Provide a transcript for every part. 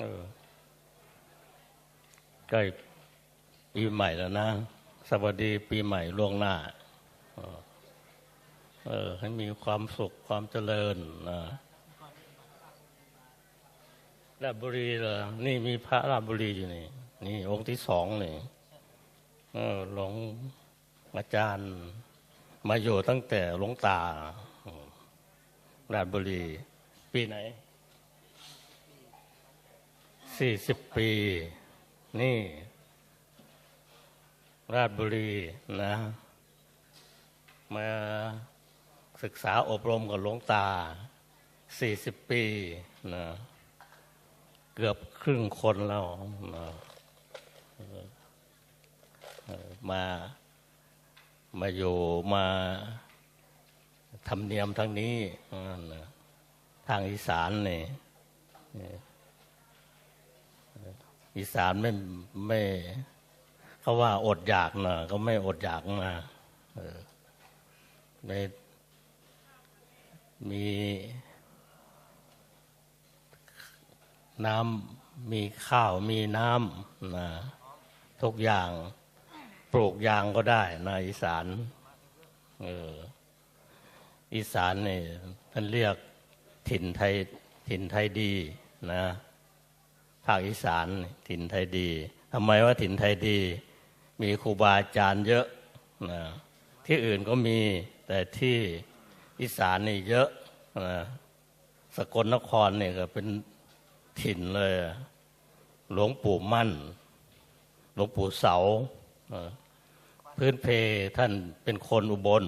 เออใกล้ปีใหม่แล้วนะ สวัสดีปีใหม่ล่วงหน้า เออ ให้มีความสุขความเจริญนะราบุรีเหรอ นี่มีพระราบุรีอยู่นี่ นี่องค์ที่สองนี่เออหลวงอาจารย์ มาอยู่ตั้งแต่หลวงตาอืมราชบุรี ปีไหน สี่สิบปี นี่ ราชบุรีนะมาศึกษาอบรมกับหลวงตาสี่สิบปีนะเกือบครึ่งคนแล้วนะมา มาอยู่มาทำเนียมทางนี้นะทางอีสานนี่ อีสานไม่ไม่เขาว่าอดอยากนะก็ไม่อดอยากนะเออไม่มีน้ำมีข้าวมีน้ำนะทุกอย่างปลูกยางก็ได้นะอีสานเอออีสานนี่ท่านเรียกถิ่นไทยถิ่นไทยดีนะ ภาคอีสานถิ่นไทยดีทำไมว่าถิ่นไทยดี มีครูบาอาจารย์เยอะนะที่อื่นก็มีแต่ที่อีสานนี่เยอะนะสกลนครเนี่ยก็เป็นถิ่นเลย หลวงปู่มั่น หลวงปู่เสา พื้นเพท่านเป็นคนอุบล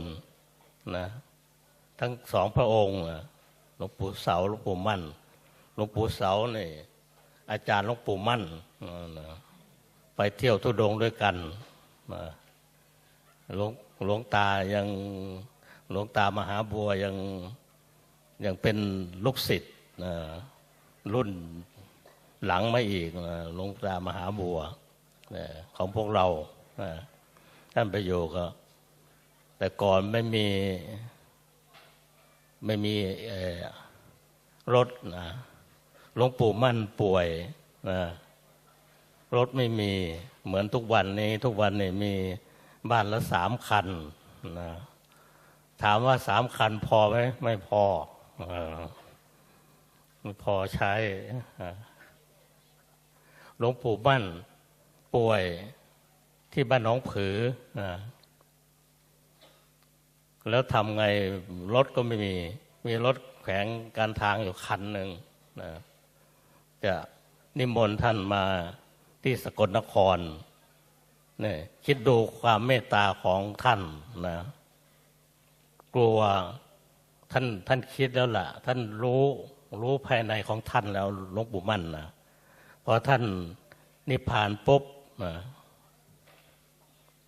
นะทั้งสองพระองค์หลวงปู่เสาหลวงปู่มั่น หลวงปู่เสาเนี่ย อาจารย์หลวงปู่มั่นไปเที่ยวทุดงด้วยกันหลวงหลวงตายังหลวงตามหาบัวยังยังเป็นลูกศิษย์รุ่นหลังมาอีกหลวงตามหาบัวของพวกเราท่านไปอยู่ก็แต่ก่อนไม่มีไม่มีรถนะ หลวงปู่มั่นป่วยนะรถไม่มีเหมือนทุกวันนี้ ทุกวันนี้มีบ้านละสามคันนะถามว่าสามคันพอไหมไม่พอไม่พอใช้หลวงปู่มั่นป่วยที่บ้านน้องผือนะแล้วทำไงรถก็ไม่มี มีรถแขวงการทางอยู่คันหนึ่งนะ จะนิมนต์ท่านมาที่สกลนครเนี่ยคิดดูความเมตตาของท่านนะ กลัวท่านท่านคิดแล้วล่ะ ท่านรู้รู้ภายในของท่านแล้วหลวงปู่มั่นนะพอท่านนิพพานปุ๊บนะ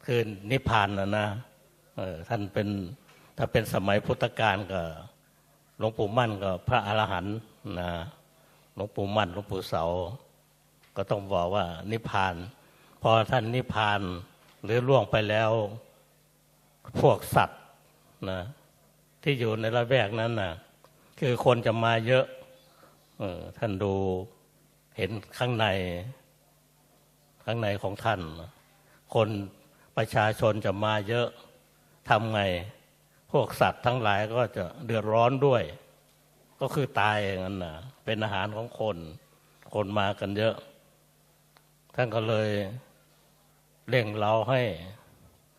คือนิพพานนะนะเออท่านเป็นถ้าเป็นสมัยพุทธกาลก็หลวงปู่มั่นก็พระอรหันต์นะ ลวงปู่มั่นหลวงปู่เสา ก็ต้องบอกว่า นิพพาน พอท่านนิพพาน หรือล่วงไปแล้ว พวกสัตว์นะที่อยู่ในระแวกนั้นนะคือคนจะมาเยอะออท่านดูเห็นข้างใน ข้างในของท่าน คนประชาชนจะมาเยอะทำไง พวกสัตว์ทั้งหลายก็จะเดือดร้อนด้วย ก็คือตายอย่างนั้นนะเป็นอาหารของคน คนมากันเยอะ ท่านก็เลยเร่งเราให้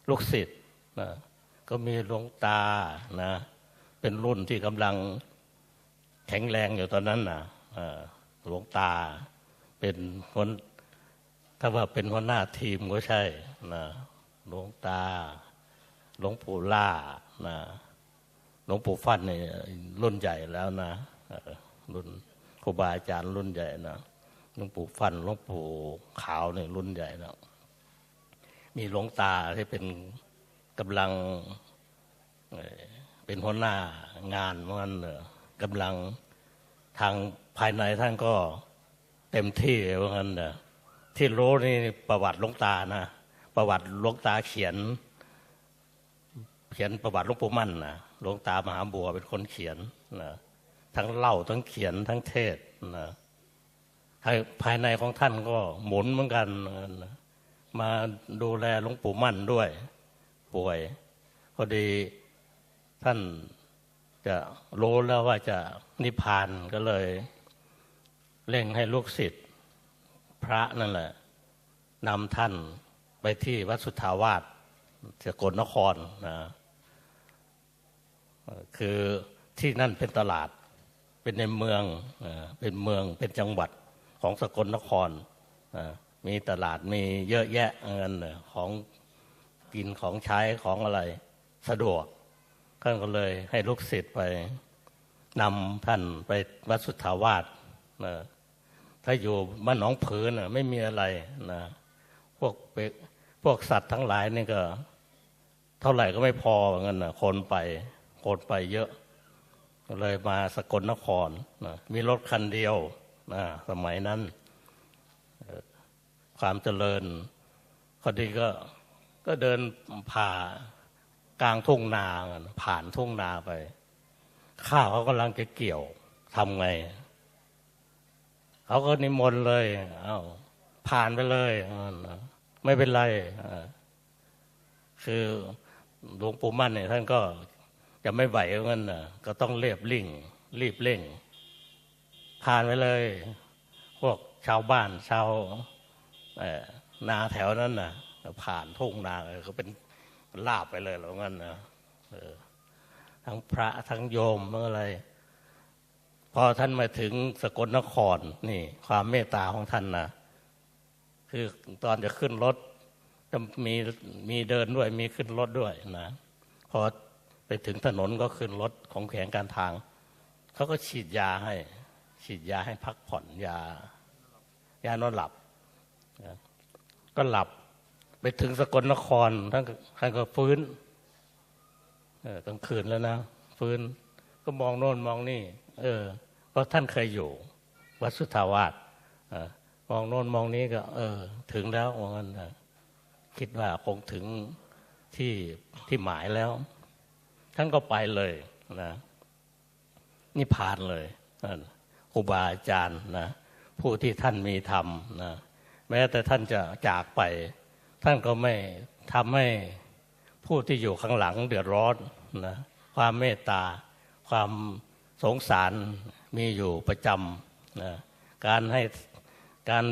ลูกศิษย์นะก็มีหลวงตานะ เป็นรุ่นที่กำลังแข็งแรงอยู่ตอนนั้นนะอ่าหลวงตาเป็นคนถ้าว่าเป็นหัวหน้าทีมก็ใช่นะหลวงตาหลวงปู่ล่านะ หลวงปู่ฟันเนี่ยรุ่นใหญ่แล้วนะรุ่นครูบาอาจารย์รุ่นใหญ่นะหลวงปู่ฟันหลวงปู่ขาวเนี่ยรุ่นใหญ่แล้วมีหลวงตาที่เป็นกำลังเป็นหัวหน้างานเหมือนกันเนอะกำลังทางภายในท่านก็เต็มที่เหมือนกันเนะที่รู้นี่ประวัติหลวงตานะประวัติหลวงตาเขียน เขียนประวัติหลวงปู่มั่นนะ หลวงตามหาบัวเป็นคนเขียนนะทั้งเล่าทั้งเขียนทั้งเทศนะภายในของท่านก็หมุนเหมือนกันนะมาดูแลหลวงปู่มั่นด้วย ป่วยพอดีท่านจะรู้แล้วว่าจะนิพพานก็เลย เร่งให้ลูกศิษย์พระนั่นแหละนำท่านไปที่วัดสุทธาวาสสกลนครนะ คือที่นั่นเป็นตลาด เป็นในเมืองเป็นเมืองเป็นจังหวัดของสกลนคร มีตลาดมีเยอะแยะเงินของกินของใช้ของอะไรสะดวกท่านก็เลยให้ลูกศิษย์ไปนำท่านไปวัดสุทธาวาสนะถ้าอยู่บ้านหนองผือนะไม่มีอะไรนะพวกพวกสัตว์ทั้งหลายนี่ก็ เท่าไหร่ก็ไม่พอเหมือนกันนะคนไป คนไปเยอะ ก็เลยมาสกลนครนะมีรถคันเดียวนะสมัยนั้น ความเจริญพอดีก็ก็เดินผ่ากลางทุ่งนา ผ่านทุ่งนาไป ข้าวเขากำลังจะเกี่ยวทำไง เขาก็นิมนต์เลยเอา้าผ่านไปเลยไม่เป็นไรคือหลวงปู่มั่นเนี่ยท่านก็ จะไม่ไหวเหมือนนะก็ต้องเรียบลิ่ง รีบเร่ง ผ่านไปเลย พวกชาวบ้านชาวนาแถวนั้นนะผ่านทุ่งนาเออก็เป็นลาบไปเลยหรืองั้นนะทั้งพระทั้งโยมทั้งอะไร พอท่านมาถึงสกลนครนี่ ความเมตตาของท่านนะคือตอนจะขึ้นรถจะมีมีเดินด้วยมีขึ้นรถด้วยนะ พอ ไปถึงถนนก็ขึ้นรถของแขวงการทาง เขาก็ฉีดยาให้ ฉีดยาให้พักผ่อนยา ยานอนหลับ ก็หลับไปถึงสกลนครท่านท่านก็ฟื้นเออกลางคืนแล้วนะฟื้นก็มองโน่นมองนี่ เออ เพราะท่านเคยอยู่ วัดสุทธาวาสออมองโน่นมองนี้ก็ เออ ถึงแล้วว่างั้นนคิดว่าคงถึงที่ที่หมายแล้ว ท่านก็ไปเลยนะนิพพานเลยครูบาอาจารย์นะผู้ที่ท่านมีธรรมนะแม้แต่ท่านจะจากไป ท่านก็ไม่ทำให้ผู้ที่อยู่ข้างหลังเดือดร้อนนะความเมตตา ความสงสารมีอยู่ประจำนะการให้การ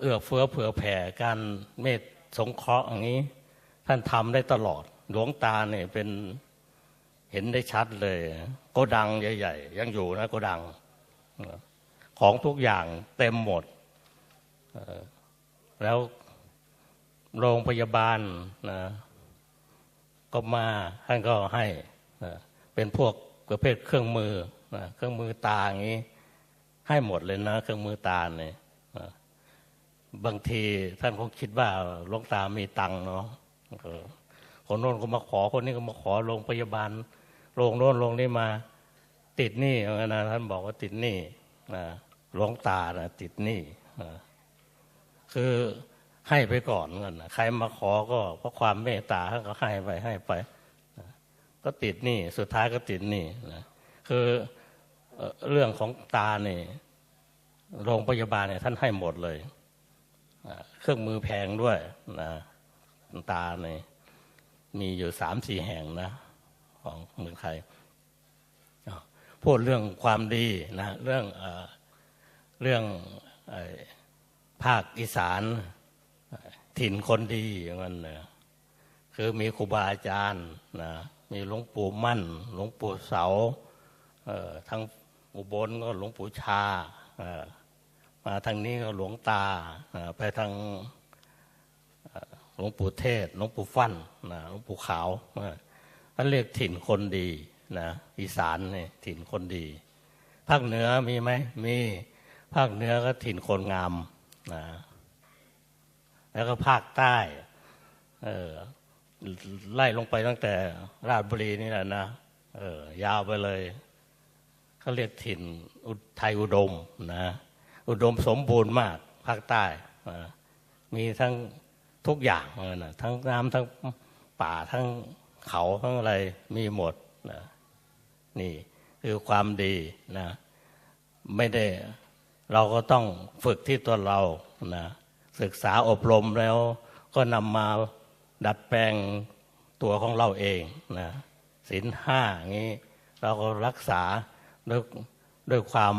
เอื้อเฟื้อเผื่อแผ่การเมตสงเคราะห์อย่างนี้ ท่านทำได้ตลอด หลวงตาเนี่ยเป็นเห็นได้ชัดเลยโกดังใหญ่ ๆ ยังอยู่นะโกดัง ของทุกอย่างเต็มหมด แล้วโรงพยาบาลนะก็มาท่านก็ให้เป็นพวกประเภทเครื่องมือนะเครื่องมือตาอย่างนี้ ให้หมดเลยนะ เครื่องมือตาเนี่ยบางทีท่านคงคิดว่าลงตามีตังค์เนาะ คนโน้นก็มาขอคนนี้ก็มาขอโรงพยาบาลโรงโน้นโรงนี้มา ติดหนี้อนะท่านบอกว่าติดหนี้นะหลวงตานะติดหนี้คือให้ไปก่อนเงินนะใครมาขอก็เพราะความเมตตาท่านก็ให้ไปให้ไปก็ติดหนี้สุดท้ายก็ติดหนี้นะคือเรื่องของตาเนี่ยโรงพยาบาลเนี่ยท่านให้หมดเลย เครื่องมือแพงด้วยนะตาเนี่ย มีอยู่สามสี่แห่งนะ ของเมืองไทยพูดเรื่องความดีนะเรื่องเอเรื่องอภาคอีสานถิ่นคนดีอย่างนั้นนะคือมีครูบาอาจารย์นะมีหลวงปู่มั่น หลวงปู่เสาเทั้งอุบลก็หลวงปู่ชามาทางนี้ก็หลวงตาไปทาง หลวงปู่เทศหลวงปู่ฟั่นนะหลวงปู่ขาวเอ่อท่านเรียกถิ่นคนดีนะอีสานเนี่ยถิ่นคนดี ภาคเหนือมีไหมมีภาคเหนือก็ถิ่นคนงามนะแล้วก็ภาคใต้เออไล่ลงไปตั้งแต่ราชบุรีนี่แหละนะเออยาวไปเลยเขาเรียกถิ่นอุไทยอุดมนะอุดมสมบูรณ์มากภาคใต้มีทั้ง ทุกอย่างนะทั้งน้ำทั้งป่าทั้งเขาทั้งอะไรมีหมดนะนี่คือความดีนะไม่ได้เราก็ต้องฝึกที่ตัวเรานะศึกษาอบรมแล้วก็นำมาดัดแปลงตัวของเราเองนะศีลห้างนี้เราก็รักษาด้วยด้วยความ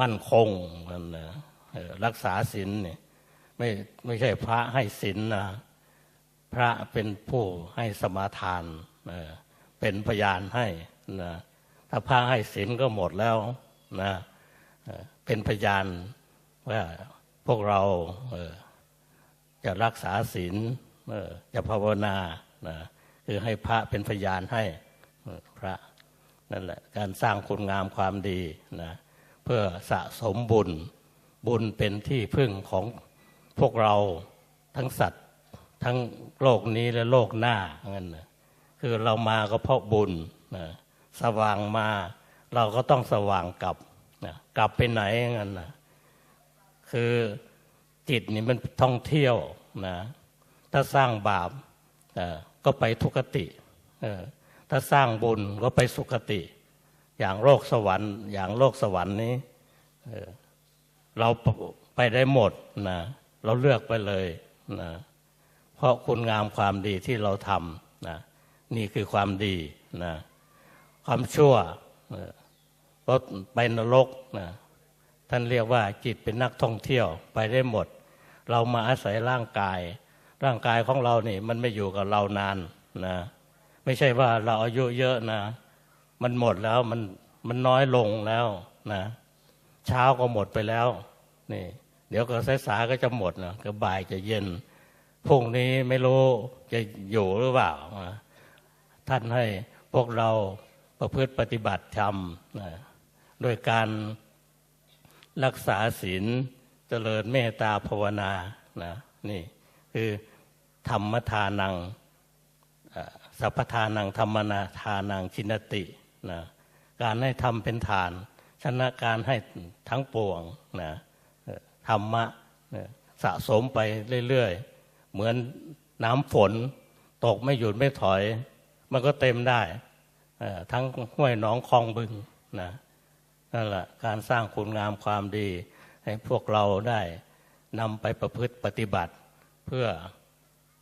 มั่นคงนนะรักษาศีลเนี่ย ไม่ไม่ใช่พระให้ศีลนะพระเป็นผู้ให้สมาทานเป็นพยานให้นะถ้าพระให้ศีลก็หมดแล้วนะเป็นพยานว่าพวกเราจะรักษาศีลจะภาวนานะคือให้พระเป็นพยานให้พระนั่นแหละการสร้างคุณงามความดีนะเพื่อสะสมบุญบุญเป็นที่พึ่งของ พวกเราทั้งสัตว์ ทั้งโลกนี้และโลกหน้างั้นนะคือเรามาก็เพราะบุญนะสว่างมา เราก็ต้องสว่างกลับนะกลับไปไหนงั้นนะคือจิตนี่มันท่องเที่ยวนะถ้าสร้างบาปก็ไปทุกติถ้าสร้างบุญก็ไปสุคติ อย่างโลกสวรรค์ อย่างโลกสวรรค์นี้เราไปได้หมดนะ เราเลือกไปเลยนะเพราะคุณงามความดีที่เราทำนะนี่คือความดีนะความชั่วก็ไปนรกนะท่านเรียกว่าจิตเป็นนักท่องเที่ยวไปได้หมด เรามาอาศัยร่างกาย ร่างกายของเรานี่มันไม่อยู่กับเรานานนะไม่ใช่ว่าเราอายุเยอะนะ มันหมดแล้วมันมันน้อยลงแล้วนะ เช้าก็หมดไปแล้วนี่ เดี๋ยวก็สายๆก็จะหมดนะก็บ่ายจะเย็นพรุ่งนี้ไม่รู้จะอยู่หรือเปล่า ท่านให้พวกเราประพฤติปฏิบัติธรรมนะโดยการรักษาศีลเจริญเมตตาภาวนานะนี่คือธรรมทานังสัพพทานังธรรมนาทานังชินตินะการให้ทำเป็นฐาน ชนะการให้ทั้งปวงนะ ธรรมะสะสมไปเรื่อยๆ เหมือนน้ำฝน ตกไม่หยุดไม่ถอย มันก็เต็มได้ ทั้งห้วยหนองคลองบึงนะนั่นแหละการสร้างคุณงามความดี ให้พวกเราได้นำไปประพฤติปฏิบัติ เพื่อ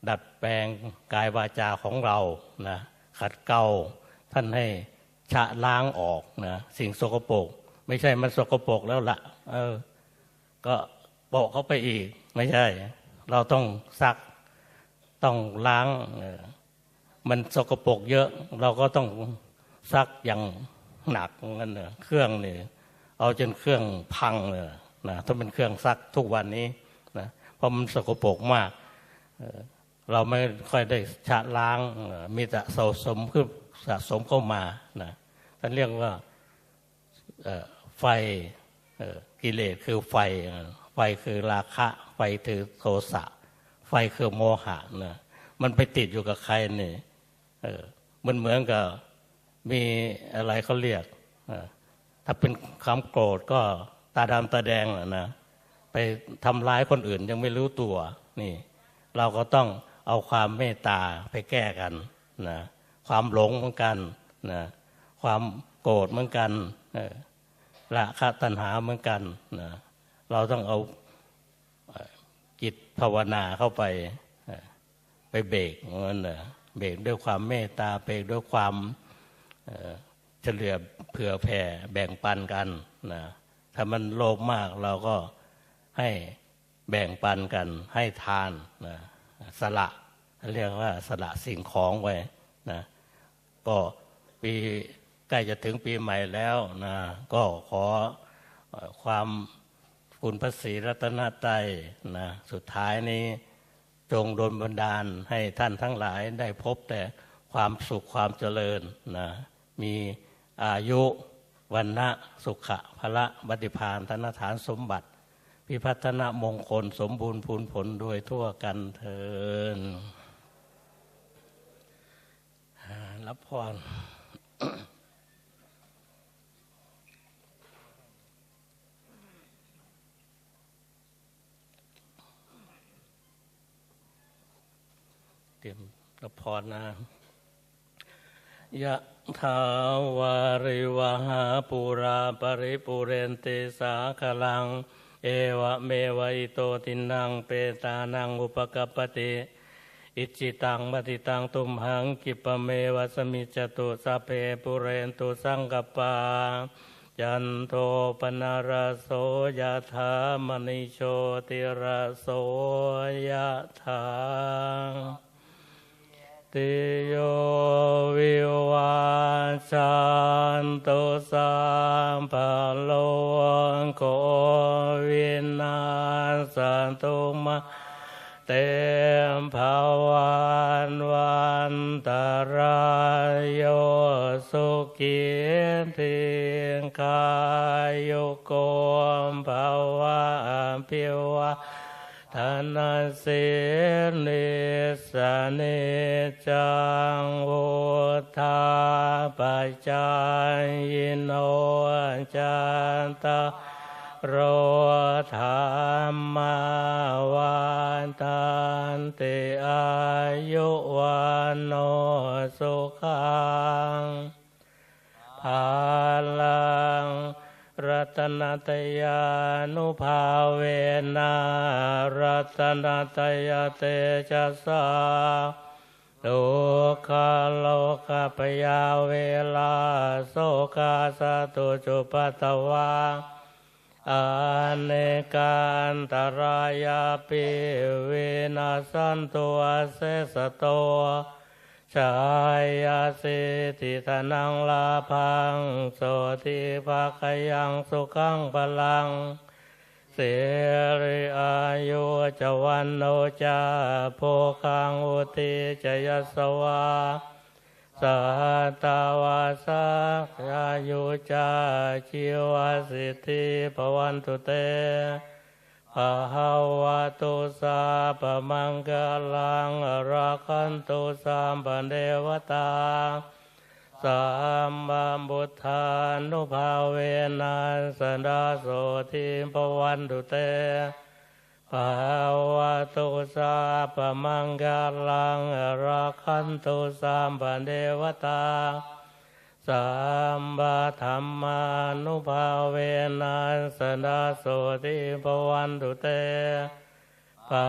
ดัดแปลงกายวาจาของเรานะขัดเกลาท่านให้ชะล้างออกนะสิ่งสกปรกไม่ใช่มันสกปรกแล้วละเออ ก็ บอกเขาไปอีก ไม่ใช่ เราต้องซักต้องล้างมันสกปรกเยอะ เราก็ต้องซักอย่างหนักงั้นเนอะเครื่องเนี่เอาจนเครื่องพังเลยนะถ้าเป็นเครื่องซักทุกวันนี้นะเพราะมันสกปรกมากเราไม่ค่อยได้ชะล้าง มีแต่สะสมขึ้นสะสมเข้ามานะท่านเรียกว่าไฟกิเลสคือไฟ ไฟคือราคะ ไฟคือโทสะ ไฟคือโมหะนะมันไปติดอยู่กับใครเนี่ยมันเหมือนกับมีอะไรเขาเรียกถ้าเป็นคำโกรธก็ตาดำตาแดงนะไปทำร้ายคนอื่นยังไม่รู้ตัวนี่ เราก็ต้องเอาความเมตตาไปแก้กันนะความหลงเหมือนกันนะความโกรธเหมือนกันละคะตัณหาเหมือนกันนะ เราต้องเอาจิตภาวนาเข้าไปไปเบรกมันนะเบรกด้วยความเมตตาเบรกด้วยความเฉลี่ยเผื่อแผ่แบ่งปันกันนะถ้ามันโลภมากเราก็ให้แบ่งปันกัน ให้ทานนะสละเรียกว่าสละสิ่งของไว้นะก็ปีใกล้จะถึงปีใหม่แล้วนะก็ขอความ คุณพระศรีรัตนตรัยนะสุดท้ายนี้จงโดนบันดาลให้ท่านทั้งหลายได้พบแต่ความสุขความเจริญนะมีอายุวันนะสุขะพละบัติพานธนฐานสมบัติ พิพัฒนมงคลสมบูรณ์พูนผลโดยทั่วกันเทินรับพรเตรียมรับ พรนะยะถาวาริวหาปุราปริปุเรนติสาคลัง เอวะเมวะอิโตตินังเปตานังอุปกปติ อิจิตังปฏิตังตุมหังกิปเมวะสมิจตุสัพเพปุเรนตุสังกปาจันโทปนารโสยธามณิโชติระโสยธา ติโยวิวาจันตุสัมปะโลโกวินาสันตุมาเต็มภาวันวันตรายโยสุขีทิงกายโยโกมภาวะพิวะ ธนาสินิสนิจังวุธาปัจจายโนจันตาโรธรรมาวันตันติอายุวันโนสุขังภา ตนตยานุภาเวนะรัตนตยเตจะสาโลกาโลกาปยาเวลาโสกาสตุจุปตวาอเนกันตรายาปิเวนัสันตัวเสสโต ชายาสิทิธนังลาพังโสติภาคยังสุขังพลัง เสริอายุจวันโนจาโพคังอุติจยสวาสัตวาสักอายุจาชีวสิทธิภวันตุเต ภาวะตุสาปมังกลังรักันตุสัมปันเดวตาสัมบัมบุทธานุภาเวนัสสดาโสทิภวันตุเตภาวะตุสาปมังกาลังรักันตุสัมปันเดวตา สัมบาธรรมานุภาเวนัสดาโสติภวันตุเตภา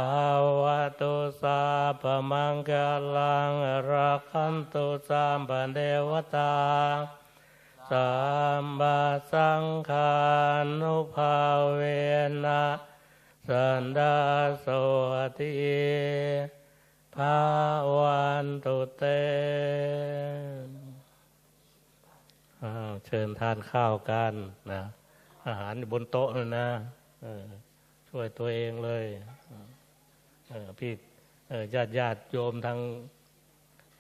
วะตุสาปมังกาลังรักขันตุสัมปันเดวตาสัมบาสังฆานุภาเวนะสันดาโสติภาวันตุเต เชิญทานข้าวกันนะ อาหารบนโต๊ะเลยนะช่วยตัวเองเลยพี่ญาติญาติโยมทาง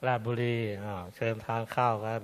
ราชบุรีเชิญทานข้าวกัน